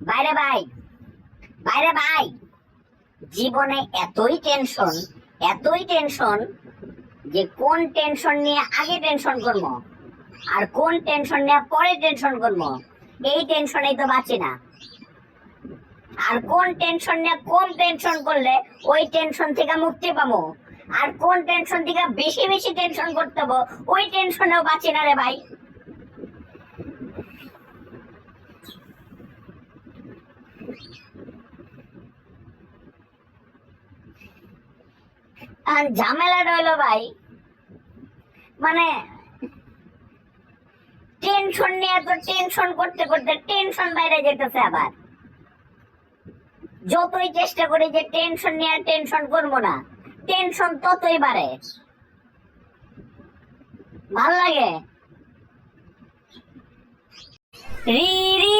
বাইরে ভাই বাইরে ভাই। জীবনে এতই টেনশন এতই টেনশন যে কোন টেনশন নিয়ে আগে টেনশন করব আর কোন টেনশন নিয়ে পরে টেনশন করব। এই টেনশনেই তো বাঁচি না। আর কোন টেনশন নিয়ে কম টেনশন করলে ওই টেনশন থেকে মুক্তি পাবো। আর কোন টেনশন থেকে বেশি বেশি টেনশন করতে হব, ওই টেনশনেও বাঁচি না রে ভাই। আর ঝামেলা রইল ভাই মানে টেনশন নিয়ে তো টেনশন করতে করতে টেনশন বাইরে যেতেছে আবার। যতই চেষ্টা করি যে টেনশন নিয়ে টেনশন করব না টেনশন ততই বাড়ে। ভালো লাগে? রি রি